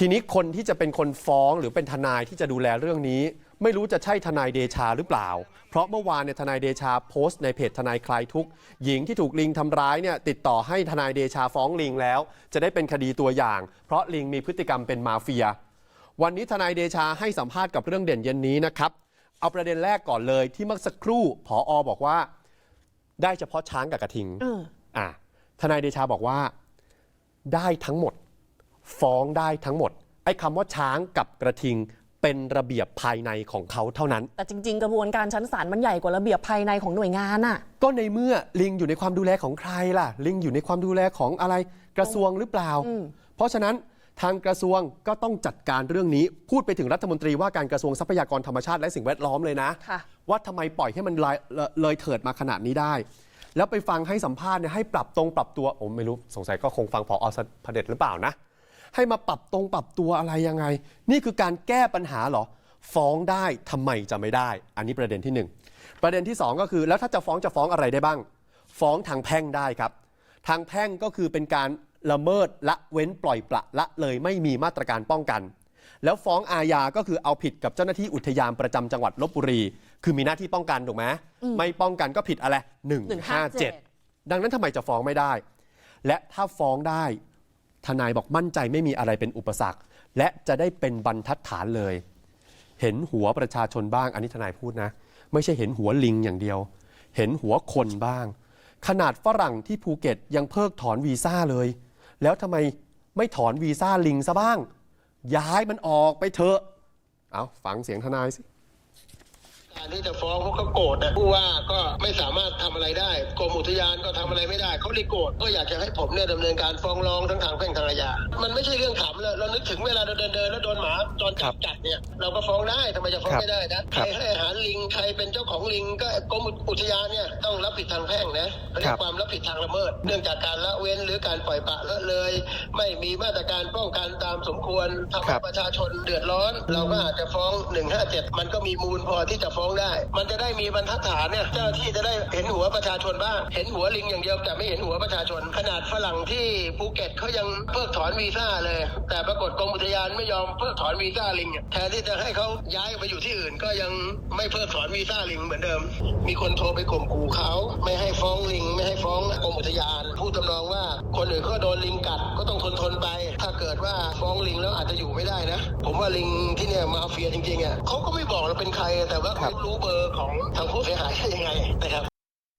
ทีนี้คนที่จะเป็นคนฟ้องหรือเป็นทนายที่จะดูแลเรื่องนี้ ไม่รู้จะใช่ทนายเดชาหรือเปล่า เพราะเมื่อวานเนี่ยทนายเดชาโพสต์ในเพจทนายคลายทุกข์หญิงที่ถูกลิงทำร้ายเนี่ยติดต่อให้ทนายเดชาฟ้องลิงแล้ว จะได้เป็นคดีตัวอย่าง เพราะลิงมีพฤติกรรมเป็นมาเฟีย วันนี้ทนายเดชาให้สัมภาษณ์กับเรื่องเด่นเย็นนี้นะครับเอาประเด็นแรกก่อนเลยที่เมื่อสักครู่ผออบอกว่า ได้เฉพาะช้างกับกระทิงเอออะทนายเดชาบอกว่า ได้ทั้งหมด ฟ้องได้ทั้งหมด ไอ้คำว่าช้างกับกระทิงเป็นระเบียบภายในของเขาเท่านั้น แต่จริง ๆ กระบวนการชั้นศาลมันใหญ่กว่าระเบียบภายในของหน่วยงานน่ะ ก็ในเมื่อลิงอยู่ในความดูแลของใครล่ะ ลิงอยู่ในความดูแลของอะไรกระทรวงหรือเปล่าอืมเพราะฉะนั้นทางกระทรวงก็ต้องจัดการเรื่องนี้ พูดไปถึงรัฐมนตรีว่าการกระทรวงทรัพยากรธรรมชาติและสิ่งแวดล้อมเลยนะ ค่ะ ว่าทำไมปล่อยให้มันเลยเลยเลยเถิดมาขนาดนี้ได้ แล้วไปฟังให้สัมภาษณ์เนี่ยให้ปรับตรงปรับตัวผมไม่รู้สงสัยก็คงฟังพออสพเด็จหรือเปล่านะ ให้มาปรับตรงปรับตัวอะไรยังไง นี่คือการแก้ปัญหาเหรอ ฟ้องได้ทำไมจะไม่ได้ อันนี้ประเด็นที่หนึ่งประเด็นที่สองก็คือ แล้วถ้าจะฟ้องจะฟ้องอะไรได้บ้าง ฟ้องทางแพ่งได้ครับ ทางแพ่งก็คือเป็นการละเมิดละเว้นปล่อยปละละเลยไม่มีมาตรการป้องกัน แล้วฟ้องอาญาก็คือเอาผิดกับเจ้าหน้าที่อุทยานประจำจังหวัดลบบุรี คือมีหน้าที่ป้องกันถูกไหมไม่ป้องกันก็ผิดอะไร157 ดังนั้นทำไมจะฟ้องไม่ได้ และถ้าฟ้องได้ ทนายบอกมั่นใจไม่มีอะไรเป็นอุปสรรค และจะได้เป็นบรรทัดฐานเลย เห็นหัวประชาชนบ้าง อันนี้ทนายพูดนะ ไม่ใช่เห็นหัวลิงอย่างเดียว เห็นหัวคนบ้าง ขนาดฝรั่งที่ภูเก็ตยังเพิกถอนวีซ่าเลย แล้วทำไมไม่ถอนวีซ่าลิงซะบ้าง ย้ายมันออกไปเถอะ เอาฟังเสียงทนายสิ การที่จะฟ้องเพราะเขาโกรธนะผู้ว่าก็ไม่สามารถทำอะไรได้กรมอุทยานก็ทำอะไรไม่ได้เขาเลยโกรธก็อยากจะให้ผมเนี่ยดำเนินการฟ้องร้องทั้งทางแพ่งทางอาญามันไม่ใช่เรื่องขำเลยเรานึกถึงเวลาเราเดินเดินๆแล้วโดนหมาจรจับกัดเนี่ยเราก็ฟ้องได้ทำไมจะฟ้องครับไม่ได้นะคใครัรบให้อาหารลิงใครเป็นเจ้าของลิงก็กรมอุทยานเนี่ยต้องรับผิดทางแพ่งนะเรียครักบความรับผิดทางละเมิด เนื่องจากการละเว้นหรือการปล่อยปละละเลย ไม่มีมาตรการป้องกันตามสมควรทำครัให้บประชาชนเดือดร้อน เราก็อาจจะฟ้อง 157 มันก็มีมูลพอที่จะฟ้องได้ มันจะได้มีบรรทัดฐานเนี่ยเจ้าที่จะได้เห็นหัวประชาชนบ้าง เห็นหัวลิงอย่างเดียวแต่ไม่เห็นหัวประชาชน ขนาดฝรั่งที่ภูเก็ตเขายังเพิกถอนวีซ่าเลย แต่ปรากฏกรมอุทยานไม่ยอมเพิกถอนวีซ่าลิงแทนที่จะให้เขาย้ายไปอยู่ที่อื่น ก็ยังไม่เพิกถอนวีซ่าลิงเหมือนเดิม มีคนโทรไปข่มขู่เขาไม่ให้ฟ้องลิง ไม่ให้ฟ้องกรมอุทยานพูดทำนองว่าคนอื่นก็โดนลิงกัดก็ต้องทนทนไป ถ้าเกิดว่าฟ้องลิงแล้วอาจจะอยู่ไม่ได้นะ ผมว่าลิงที่เนี่ยมาเฟียจริงๆอะเขาก็ไม่บอกเราเป็นใครแต่ว่ารับรู้เบอร์ของทางผู้เสียหายได้ยังไงนะครับ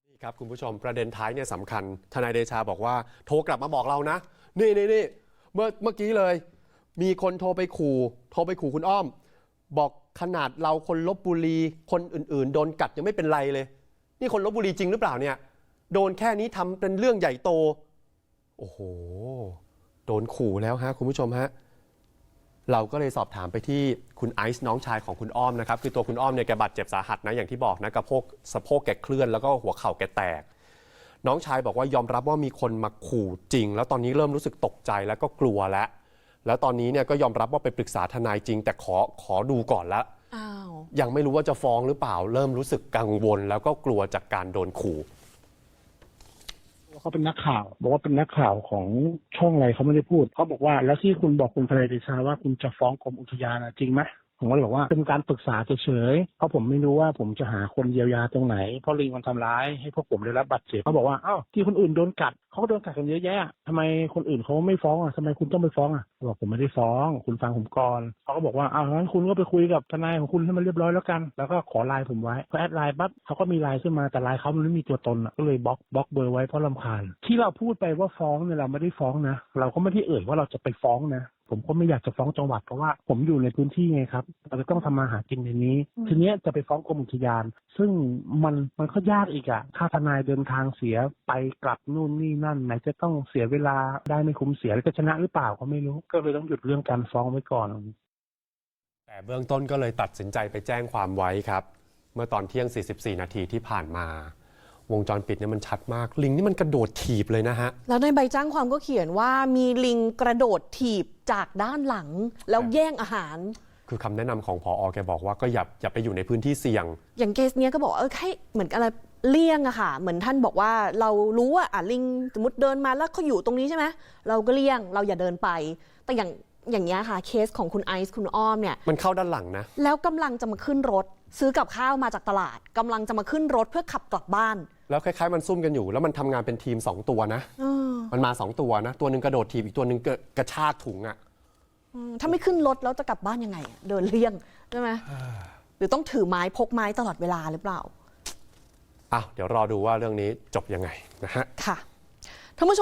นี่ครับคุณผู้ชมประเด็นท้ายเนี่ยสำคัญทนายเดชาบอกว่าโทรกลับมาบอกเรานะ นี่นี่นี่เมื่อเมื่อกี้เลย มีคนโทรไปขู่ โทรไปขู่คุณอ้อม บอกขนาดเราคนลบบุรีคนอื่น ๆ โดนกัดยังไม่เป็นไรเลย นี่คนลบบุรีจริงหรือเปล่าเนี่ย โดนแค่นี้ทำเป็นเรื่องใหญ่โต โอ้โห โดนขู่แล้วฮะคุณผู้ชมฮะ เราก็เลยสอบถามไปที่คุณไอซ์น้องชายของคุณอ้อมนะครับคือตัวคุณอ้อมเนี่ยแกบาดเจ็บสาหัสนะอย่างที่บอกนะกระโพกสะโพกแกเคลื่อนแล้วก็หัวเข่าแกแตก น้องชายบอกว่ายอมรับว่ามีคนมาขู่จริง แล้วตอนนี้เริ่มรู้สึกตกใจแล้วก็กลัวแล้ว แล้วตอนนี้เนี่ยก็ยอมรับว่าไปปรึกษาทนายจริง แต่ขอขอดูก่อนละอ้าวยังไม่รู้ว่าจะฟ้องหรือเปล่า เริ่มรู้สึกกังวล แล้วก็กลัวจากการโดนขู่ เขาเป็นนักข่าว บอกว่าเป็นนักข่าวของช่องอะไรเขาไม่ได้พูดเขาบอกว่าแล้วที่คุณบอกคุณทนายเดชาว่าคุณจะฟ้องกรมอุทยานอะจริงไหม ผมก็เลยบอกว่าเป็นการปรึกษาเฉยๆเพราะผมไม่รู้ว่าผมจะหาคนเยียวยาตรงไหนเพราะลิงมันทำร้ายให้พวกผมได้รับบาดเจ็บเขาบอกว่าอ้าวที่คนอื่นโดนกัดเขาก็โดนกัดกันเยอะแยะทำไมคนอื่นเขาไม่ฟ้องอะทำไมคุณต้องไปฟ้องอะบอกผมไม่ได้ฟ้อง คุณฟังผมก่อนเขาก็บอกว่าอ้าวงั้นคุณก็ไปคุยกับทนายของคุณให้มันเรียบร้อยแล้วกัน แล้วก็ขอไลน์ผมไว้พอแอดไลน์ปั๊บเขาก็มีไลน์ขึ้นมาแต่ไลน์เขามันไม่มีตัวตนอะก็เลยบล็อกบล็อกเบอร์ไว้เพราะลำคาญที่เราพูดไปว่าฟ้องเนี่ยเราไม่ได้ฟ้องนะ เราก็ไม่ได้เอ่ยว่าเราจะไปฟ้องนะ ผมก็ไม่อยากจะฟ้องจังหวัดเพราะว่าผมอยู่ในพื้นที่ไงครับเราจะต้องทำมาหากินในนี้อืมทีเนี้ยจะไปฟ้องกรมอุทยาน ซึ่งมันมันก็ยากอีกอะค่าทนายเดินทางเสียไปกลับนู่นนี่นั่นไหนจะต้องเสียเวลาได้ไม่คุ้มเสียแล้วจะชนะหรือเปล่าก็ไม่รู้ ก็เลยต้องหยุดเรื่องการฟ้องไว้ก่อน แต่เบื้องต้นก็เลยตัดสินใจไปแจ้งความไว้ครับ เมื่อตอนเที่ยง 44 นาทีที่ผ่านมา วงจรปิดเนี่ยมันชัดมาก ลิงนี่มันกระโดดถีบเลยนะฮะ แล้วในใบแจ้งความก็เขียนว่ามีลิงกระโดดถีบ จากด้านหลังแล้วแย่งอาหาร คือคำแนะนำของพออแกบอกว่าก็อย่าอย่าไปอยู่ในพื้นที่เสี่ยง อย่างเคสเนี้ยก็บอกเออให้เหมือนอะไรเลี่ยงอะค่ะ เหมือนท่านบอกว่าเรารู้ว่าอะลิงสมมติเดินมาแล้วเขาอยู่ตรงนี้ใช่ไหมเราก็เลี่ยงเราอย่าเดินไป แต่อย่างอย่างเงี้ยค่ะเคสของคุณไอซ์คุณอ้อมเนี่ย มันเข้าด้านหลังนะ แล้วกำลังจะมาขึ้นรถ ซื้อกับข้าวมาจากตลาดกำลังจะมาขึ้นรถเพื่อขับกลับบ้านแล้วคล้ายๆมันซุ่มกันอยู่ แล้วมันทำงานเป็นทีม 2 ตัวนะ เออ มันมา2ตัวนะ ตัวหนึ่งกระโดดทีบอีกตัวหนึ่งกระกระชากถุงอะอืมถ้าไม่ขึ้นรถแล้วจะกลับบ้านยังไงอะเดินเลี่ยงใช่ไหมหรือต้องถือไม้พกไม้ตลอดเวลาหรือเปล่า อ้าว เดี๋ยวรอดูว่าเรื่องนี้จบยังไงนะฮะ ค่ะท่านผู้ชม